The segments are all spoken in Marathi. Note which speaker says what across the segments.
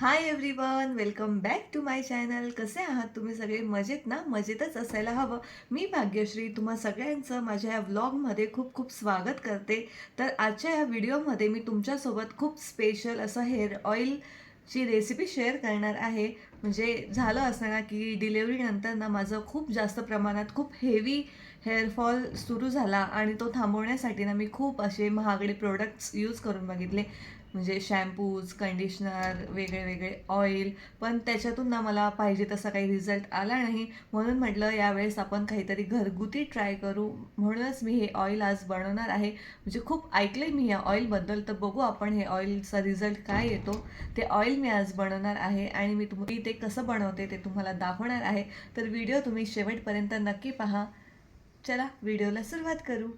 Speaker 1: Hi everyone welcome back to my channel कसे आहात तुम्ही सगळे? मजेत ना? मजेतच असायला हवं. मी भाग्यश्री तुम्हा सगळ्यांचं माझ्या या व्लॉगमध्ये खूप खूप स्वागत करते. तर आजच्या या व्हिडिओमध्ये मी तुमच्यासोबत खूप स्पेशल असं हेअर ऑइलची रेसिपी शेअर करणार आहे. म्हणजे झालं असं ना की डिलेवरीनंतर ना माझं खूप जास्त प्रमाणात खूप हेवी हेअरफॉल सुरू झाला आणि तो थांबवण्यासाठी ना मी खूप असे महागडे प्रोडक्ट्स यूज करून बघितले. म्हणजे शॅम्पूज कंडिशनर वेगळे वेगळे ऑइल पण त्याच्यातून ना मला पाहिजे तसा काही रिझल्ट आला नाही. म्हणून म्हटलं यावेळेस आपण काहीतरी घरगुती ट्राय करू. म्हणूनच मी हे ऑइल आज बनवणार आहे. म्हणजे खूप ऐकले मी या ऑइलबद्दल तर बघू आपण हे ऑइलचा रिझल्ट काय येतो. ते ऑइल मी आज बनवणार आहे आणि मी तुम्ही ते कसं बनवते ते तुम्हाला दाखवणार आहे. तर व्हिडिओ तुम्ही शेवटपर्यंत नक्की पहा. चला व्हिडिओला सुरुवात करू.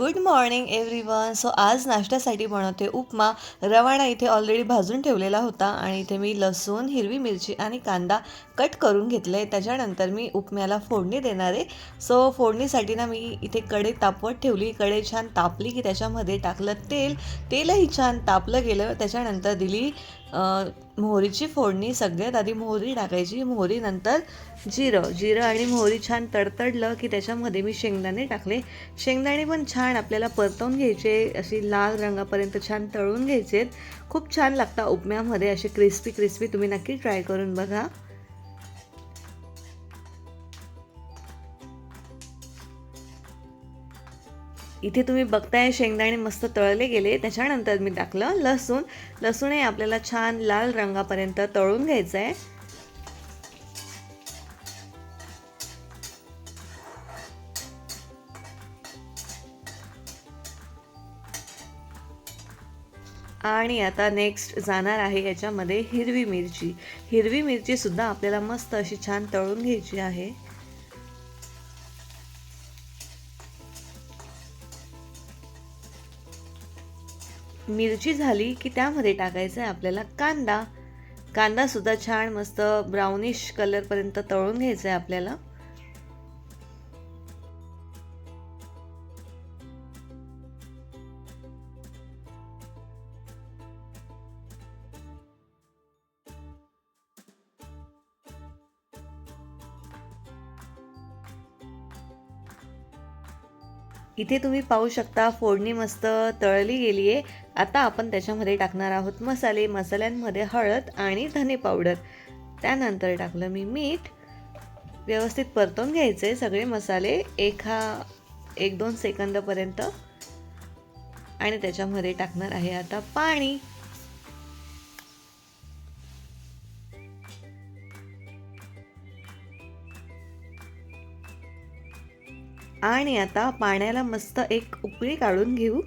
Speaker 1: गुड मॉर्निंग एव्हरीवन सो आज नाश्त्यासाठी बनवते उपमा. रवाणा इथे ऑलरेडी भाजून ठेवलेला होता आणि इथे मी लसूण हिरवी मिरची आणि कांदा कट करून घेतलं आहे त्याच्यानंतर मी उपम्याला फोडणी देणार आहे. सो फोडणीसाठी ना मी इथे कडे तापवत ठेवली. कडे छान तापली की त्याच्यामध्ये टाकलं तेल. तेलही छान तापलं गेलं. त्याच्यानंतर दिली मोहरीची फोडणी सगळ्यात आधी मोहरी टाकायची. मोहरीनंतर जिरं. जिरं आणि मोहरी छान तडतडलं की त्याच्यामध्ये मी शेंगदाणे टाकले. शेंगदाणे पण छान आपल्याला परतवून घ्यायचे अशी लाल रंगापर्यंत छान तळून घ्यायचे खूप छान लागतात उपम्यामध्ये असे क्रिस्पी क्रिस्पी तुम्ही नक्की ट्राय करून बघा. इथे तुम्ही बघताय शेंगदाणे मस्त तळले गेले. त्याच्यानंतर मी टाकलं लसूण. लसूण हे आपल्याला छान लाल रंगापर्यंत तळून घ्यायचं आहे आणि आता नेक्स्ट जाणार आहे याच्यामध्ये हिरवी मिरची. हिरवी मिरची सुद्धा आपल्याला मस्त अशी छान तळून घ्यायची आहे. मिरची झाली की त्यामध्ये टाकायचं आहे आपल्याला कांदा. कांदासुद्धा छान मस्त ब्राउनिश कलरपर्यंत तळून घ्यायचा आहे आपल्याला. इथे तुम्ही पाहू शकता फोडणी मस्त तळली गेली आहे. आता आपण त्याच्यामध्ये टाकणार आहोत मसाले. मसाल्यांमध्ये हळद आणि धने पावडर. त्यानंतर टाकलं मी मीठ. व्यवस्थित परतून घ्यायचे सगळे मसाले एका एक दोन सेकंदपर्यंत. आणि त्याच्यामध्ये टाकणार आहे आता पाणी. आणि आता पाण्याला मस्त एक उकळी काढून घेऊ.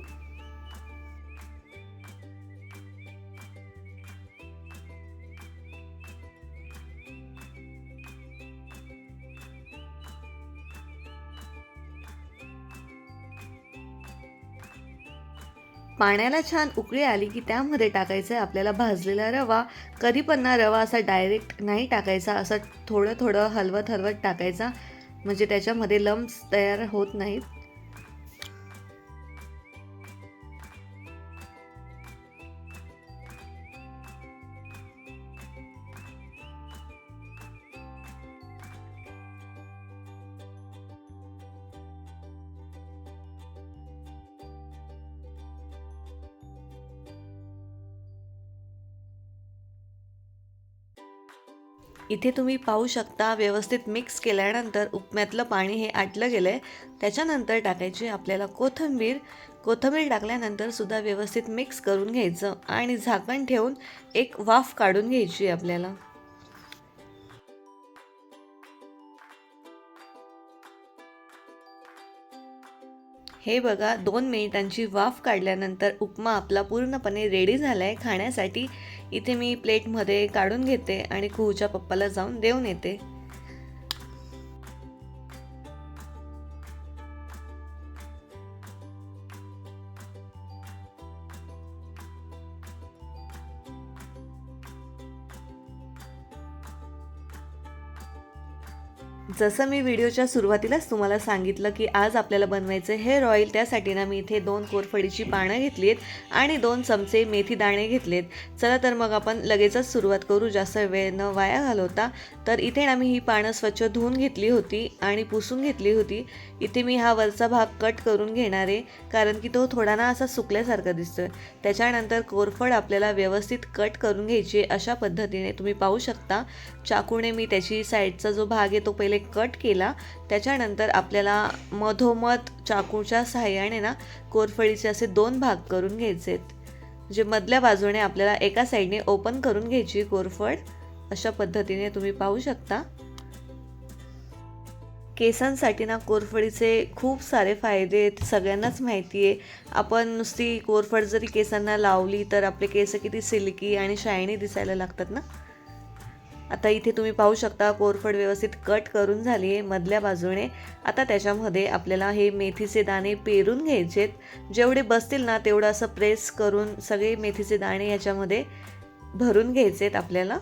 Speaker 1: पाण्याला छान उकळी आली की त्यामध्ये टाकायचं आहे आपल्याला भाजलेला रवा. कधी पण रवा असा डायरेक्ट नाही टाकायचा असं थोडं थोडं हलवत हलवत टाकायचा. म्हणजे त्याच्यामध्ये लम्स तयार होत नाहीत. इथे तुम्ही पाहू शकता व्यवस्थित मिक्स केल्यानंतर उपम्यातलं पाणी हे आटलं गेलं आहे त्याच्यानंतर टाकायची आपल्याला कोथिंबीर. कोथिंबीर टाकल्यानंतर सुद्धा व्यवस्थित मिक्स करून घ्यायचं आणि झाकण ठेवून एक वाफ काढून घ्यायची आपल्याला. हे बघा दोन मिनिटांची वाफ काढल्यानंतर उपमा आपला पूर्णपणे रेडी झाला आहे खाण्यासाठी. इथे मी प्लेटमध्ये काढून घेते आणि खूच्या पप्पाला जाऊन देऊन येते. जसं मी व्हिडिओच्या सुरुवातीलाच तुम्हाला सांगितलं की आज आपल्याला बनवायचं हेअर ऑईल त्यासाठी ना मी इथे दोन कोरफडीची पानं घेतली आहेत आणि दोन चमचे मेथी दाणे घेतलेत. चला तर मग आपण लगेचच सुरुवात करू जास्त वेळ न वाया घालवता. तर इथे ना मी ही पानं स्वच्छ धुवून घेतली होती आणि पुसून घेतली होती. इथे मी हा वरचा भाग कट करून घेणार आहे कारण की तो थोडा ना असा सुकल्यासारखा दिसतोय. त्याच्यानंतर कोरफड आपल्याला व्यवस्थित कट करून घ्यायची अशा पद्धतीने. तुम्ही पाहू शकता चाकूने मी त्याची साईडचा जो भाग आहे तो पहिले कट केला त्याच्यानंतर आपल्याला मधोमध चाकूच्या सहाय्याने ना कोरफडीचे असे दोन भाग करून घ्यायचे आहेत. मधल्या बाजूने आपल्याला एका साईडने ओपन करून घ्यायची कोरफड अशा पद्धतीने तुम्ही पाहू शकता. केसांसाठी ना कोरफडीचे खूप सारे फायदे आहेत सगळ्यांनाच माहिती आहे. आपण नुसती कोरफड जरी केसांना लावली तर आपले केस किती सिल्की आणि शायनी दिसायला लागतात ना? आता इथे तुम्ही पाहू शकता कोरफड व्यवस्थित कट करून झाली आहे मधल्या बाजूने. आता त्याच्यामध्ये आपल्याला हे मेथीचे दाणे पेरून घ्यायचेत. जेवढे बसतील ना तेवढं असं प्रेस करून सगळे मेथीचे दाणे याच्यामध्ये भरून घ्यायचेत आपल्याला.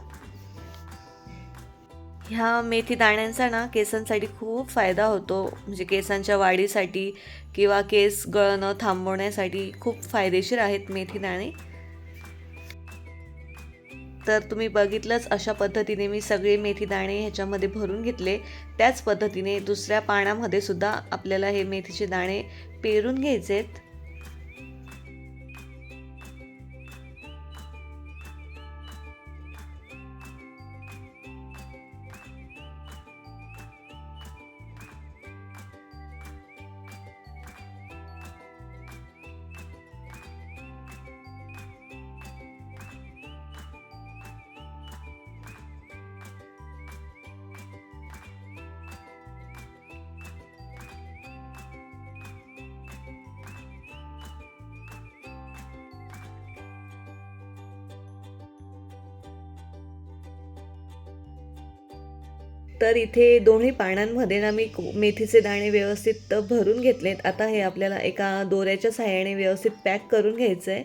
Speaker 1: ह्या मेथी दाण्यांचा ना केसांसाठी खूप फायदा होतो. म्हणजे केसांच्या वाढीसाठी किंवा केस गळणं थांबवण्यासाठी खूप फायदेशीर आहेत मेथी दाणे. तर तुम्ही बघितलंच अशा पद्धतीने मी सगळे मेथी दाणे ह्याच्यामध्ये भरून घेतले. त्याच पद्धतीने दुसऱ्या पाण्यामध्ये सुद्धा आपल्याला हे मेथीचे दाणे पेरून घ्यायचेत. तर इथे दोन्ही पानांमध्ये ना मी मेथीचे दाणे व्यवस्थित भरून घेतलेत. आता हे आपल्याला एका दोऱ्याच्या सहाय्याने व्यवस्थित पॅक करून घ्यायचं आहे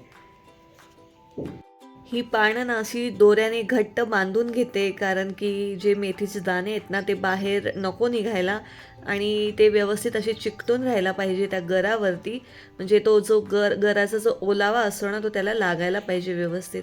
Speaker 1: ही पानं ना अशी दोऱ्याने घट्ट बांधून घेते कारण की जे मेथीचे दाणे आहेत ना ते बाहेर नको निघायला आणि ते व्यवस्थित असे चिकटून राहायला पाहिजे त्या गरावरती. म्हणजे तो जो गर गराचा जो ओलावा असतो ना तो त्याला लागायला पाहिजे व्यवस्थित.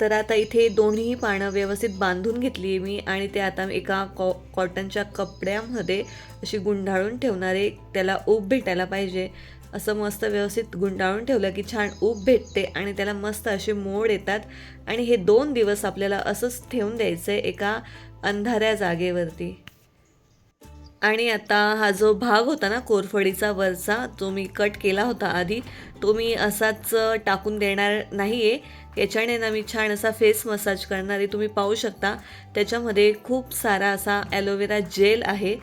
Speaker 1: तर आता इथे दोन्ही पानं व्यवस्थित बांधून घेतली आहे मी आणि ते आता एका कॉ कॉटनच्या कपड्यामध्ये अशी गुंडाळून ठेवणारे त्याला ऊब भेटायला पाहिजे. असं मस्त व्यवस्थित गुंडाळून ठेवलं की छान ऊब भेटते आणि त्याला मस्त असे मोड येतात. आणि हे दोन दिवस आपल्याला असंच ठेवून द्यायचं आहे एका अंधाऱ्या जागेवरती. आणि आता हा जो भाग होता ना कोरफडीचा वरचा जो मी कट केला होता आधी. तो मी असाच टाकून देणार नाही आहे याच्याने ना मी छान असा फेस मसाज करणार आहे. तुम्ही पाहू शकता. त्याच्यामध्ये खूप सारा असा ॲलोवेरा जेल आहे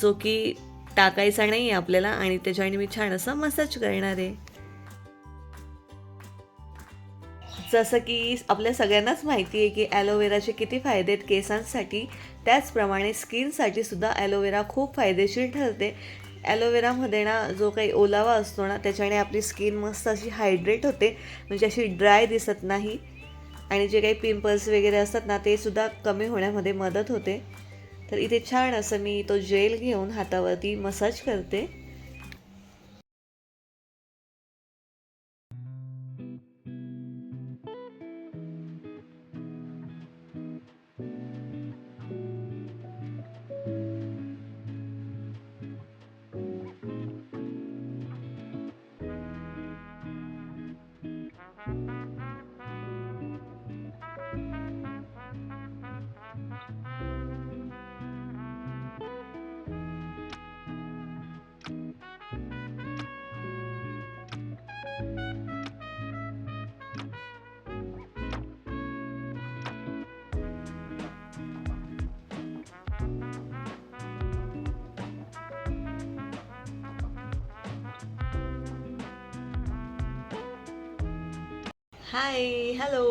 Speaker 1: जो की टाकायचा नाही आहे आपल्याला आणि त्याच्याने मी छान असा मसाज करणार आहे. जसं की आपल्या सगळ्यांनाच माहिती आहे की ॲलोवेराचे किती फायदे आहेत केसांसाठी. त्याचप्रमाणे स्किनसाठी सुद्धा ॲलोवेरा खूप फायदेशीर ठरते. ॲलोवेरामध्ये ना जो काही ओलावा असतो ना त्याच्याने आपली स्किन मस्त अशी हायड्रेट होते. म्हणजे अशी ड्राय दिसत नाही. आणि जे काही पिंपल्स वगैरे असतात ना ते सुद्धा कमी होण्यामध्ये मदत होते. तर इथे छान असं मी तो जेल घेऊन हातावरती मसाज करते. हाय हॅलो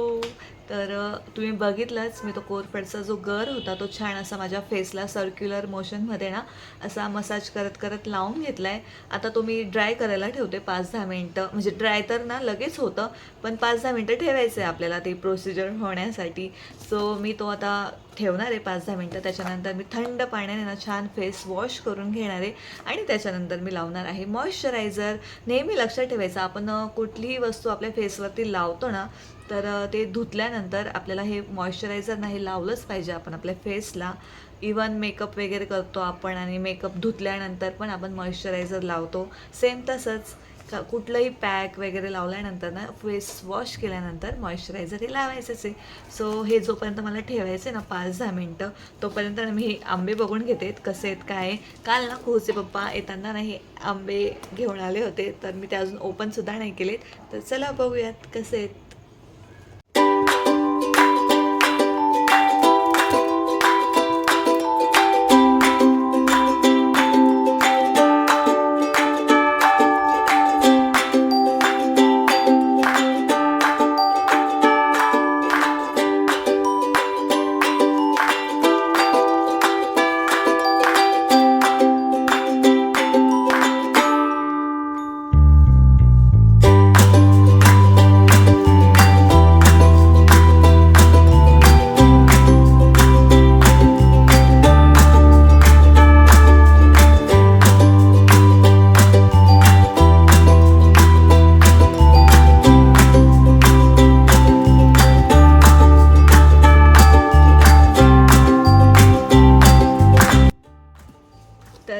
Speaker 1: तर तुम्ही बघितलंच मी तो कोरफडचा जो गर होता तो छान असा माझ्या फेसला सर्क्युलर मोशनमध्ये ना असा मसाज करत करत लावून घेतला आहे आता तो मी ड्राय करायला ठेवते पाच दहा मिनटं. म्हणजे ड्राय तर ना लगेच होतं पण पाच दहा मिनटं ठेवायचं आहे आपल्याला ते प्रोसिजर होण्यासाठी. सो मी तो आता ठेवणार आहे पाच दहा मिनटं. त्याच्यानंतर मी थंड पाण्याने ना छान फेस वॉश करून घेणार आहे. आणि त्याच्यानंतर मी लावणार आहे मॉइश्चरायझर नेहमी लक्षात ठेवायचं आपण कुठलीही वस्तू आपल्या फेसवरती लावतो ना तर ते धुतल्यानंतर आपल्याला हे मॉइश्चरायझर नाही लावलंच पाहिजे आपण आपल्या फेसला इवन मेकअप वगैरे करतो आपण आणि मेकअप धुतल्यानंतर पण आपण मॉइश्चरायझर लावतो. सेम तसंच का कुठलंही पॅक वगैरे लावल्यानंतर ना फेस वॉश केल्यानंतर मॉइश्चरायझर हे लावायचंच आहे. सो हे जोपर्यंत मला ठेवायचं आहे ना पाच दहा मिनटं तोपर्यंत मी हे आंबे बघून घेते कसे आहेत काय आहे. काल ना खोचे पप्पा येताना ना हे आंबे घेऊन आले होते तर मी ते अजून ओपनसुद्धा नाही केलेत. तर चला बघूयात कसे आहेत.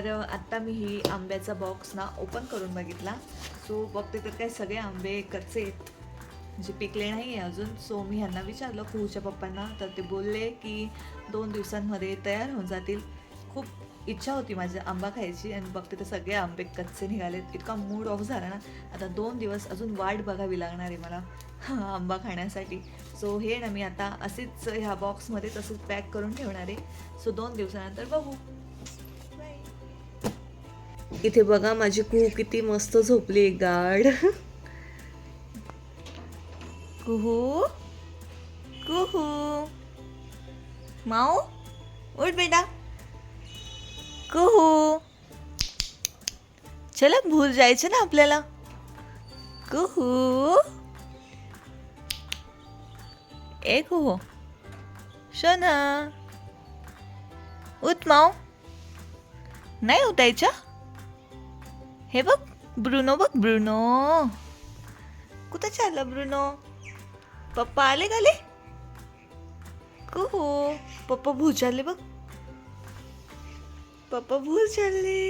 Speaker 1: आत्ता मी ही आंब्याचा बॉक्स ना ओपन करून बघितला. सो बघते तर काय सगळे आंबे कच्चे आहेत. म्हणजे पिकले नाही आहे अजून. सो मी ह्यांना विचारलं कुहूच्या पप्पांना. तर ते बोलले की दोन दिवसांमध्ये तयार होऊन जातील. खूप इच्छा होती माझी आंबा खायची आणि बघते तर सगळे आंबे कच्चे निघालेत. इतका मूड ऑफ झाला ना. आता दोन दिवस अजून वाट बघावी लागणार आहे मला. आंबा खाण्यासाठी. सो हे ना मी आता असेच ह्या बॉक्समध्ये तसंच पॅक करून ठेवणार आहे. सो दोन दिवसानंतर बघू. इथे बघा माझी कुहू किती मस्त झोपली गाड कुहू? कुहू? माऊ? उठ बेटा. कुहू? चला भूल जायचं ना आपल्याला. कुहू? ए कुहू. शोना उठ माऊ. नाही उठायच्या? हे बघ ब्रुनो बघ ब्रुनो. कुठं चाललं ब्रुनो? पप्पा आले गाले हो पप्पा भूल चालले बघ. पप्पा भूल चालले.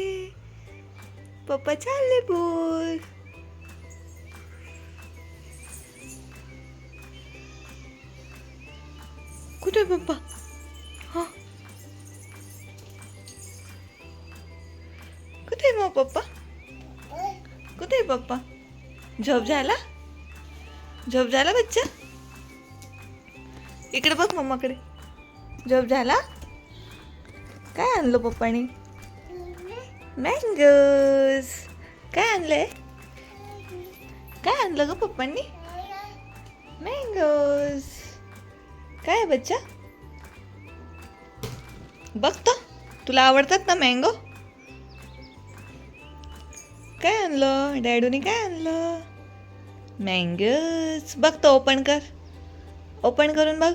Speaker 1: पप्पा चालले भूल कुठे पप्पा? पप्पा. झोप झाला झोप झाला बच्चा? इकडे बघ मम्माकडे. झोप झाला काय आणलं पप्पाने? मँगोज. काय आणलंय? काय आणलं ग पप्पांनी? मँगोज. काय बच्चा? बघ तर तुला आवडतात ना मँगो? काय आणलं? डॅडूने काय आणलं? मँगोज. बघ तो ओपन कर. ओपन करून बघ.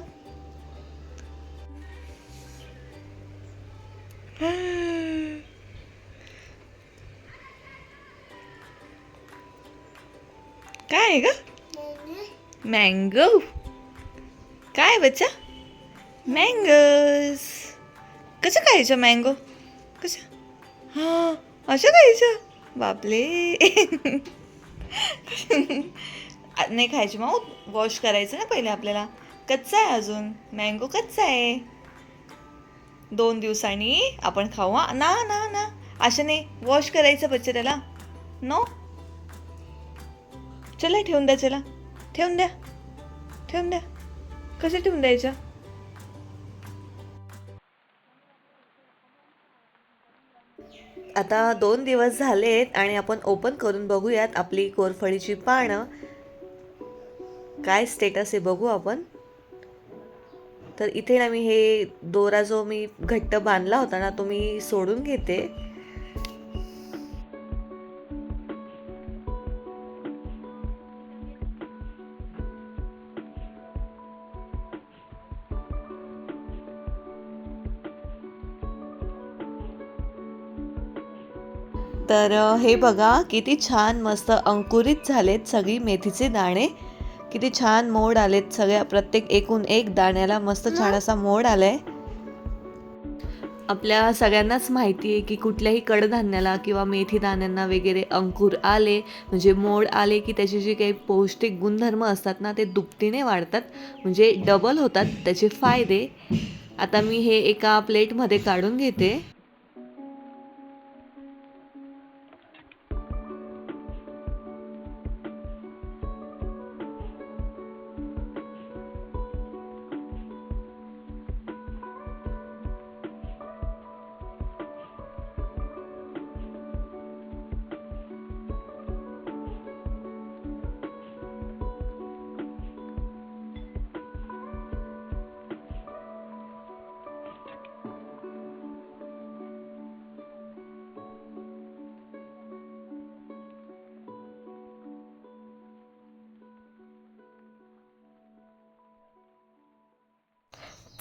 Speaker 1: काय आहे ग? मँगो काय बच्चा? मँगोज कसं खायचं मँगो कसं हां असं खायचं बापले नाही खायची मग? वॉश करायचं ना पहिले आपल्याला? कच्चा आहे अजून. मँगो कच्चा आहे. दोन दिवसांनी आपण खाऊ हा. ना ना ना. असं नाही वॉश करायचं बच्चे त्याला. नो चला ठेवून द्या चला. ठेवून द्या. ठेवून द्या. कसं ठेवून द्यायचं? आता दोन दिवस झालेत आणि आपण ओपन करून बघूयात आपली कोरफळीची पानं. काय स्टेटस आहे बघू आपण. तर इथे ना मी हे दोरा जो मी घट्ट बांधला होता ना तो मी सोडून घेते. तर हे बघा किती छान मस्त अंकुरित झालेत सगळी मेथीचे दाणे. किती छान मोड आलेत सगळ्या प्रत्येक एकूण एक दाण्याला मस्त छान असा मोड आलाय. आपल्या सगळ्यांनाच माहिती आहे की कुठल्याही कडधान्याला किंवा मेथी दाण्यांना वगैरे अंकुर आले म्हणजे मोड आले की त्याचे जे काही पौष्टिक गुणधर्म असतात ना ते दुपटीने वाढतात म्हणजे डबल होतात त्याचे फायदे. आता मी हे एका प्लेटमध्ये काढून घेते.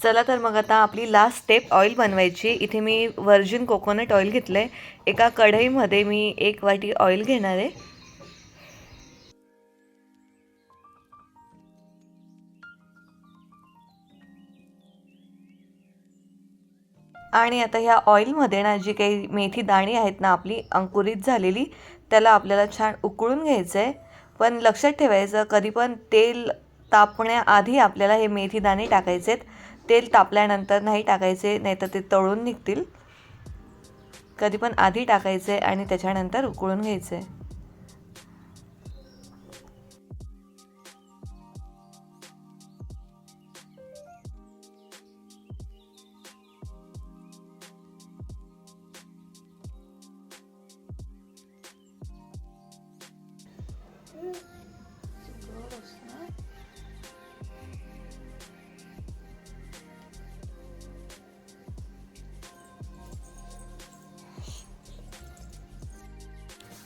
Speaker 1: चला तर मग आता आपली लास्ट स्टेप ऑइल बनवायची. इथे मी व्हर्जिन कोकोनट ऑइल घेतलं आहे एका कढईमध्ये मी एक वाटी ऑइल घेणार आहे. आणि आता ह्या ऑइलमध्ये ना जी काही मेथी दाणी आहेत ना आपली अंकुरित झालेली त्याला आपल्याला छान उकळून घ्यायचं आहे पण लक्षात ठेवायचं कधी पण तेल तापण्याआधी आपल्याला हे मेथी दाणे टाकायचे आहेत तेल तापल्यानंतर नाही टाकायचे नाहीतर ते तळून निघतील. कधी पण आधी टाकायचे आणि त्याच्यानंतर उकळून घ्यायचे.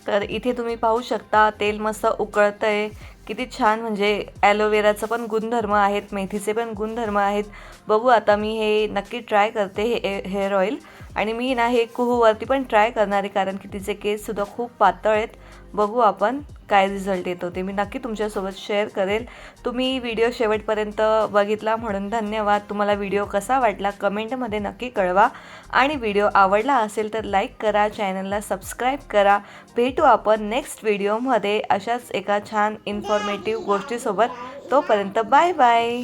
Speaker 1: तर इथे तुम्ही पाहू शकता तेल मस्त उकळतं आहे किती छान म्हणजे ॲलोवेराचं पण गुणधर्म आहेत मेथीचे पण गुणधर्म आहेत. बघू आता मी हे नक्की ट्राय करते हे हेअर ऑइल. आणि मी ना हे कुहूवरती पण ट्राय करणार आहे कारण की तिचे केससुद्धा खूप पातळ आहेत. बघू आपण काय रिझल्ट येतो ते. मी नक्की तुमच्यासोबत शेअर करेल. तुम्ही व्हिडिओ शेवटपर्यंत बघितला म्हणून धन्यवाद. तुम्हाला व्हिडिओ कसा वाटला कमेंटमध्ये नक्की कळवा. आणि व्हिडिओ आवडला असेल तर लाईक करा चॅनलला सबस्क्राईब करा. भेटू आपण नेक्स्ट व्हिडिओमध्ये अशाच एका छान इन्फॉर्मेटिव्ह गोष्टीसोबत. तोपर्यंत बाय बाय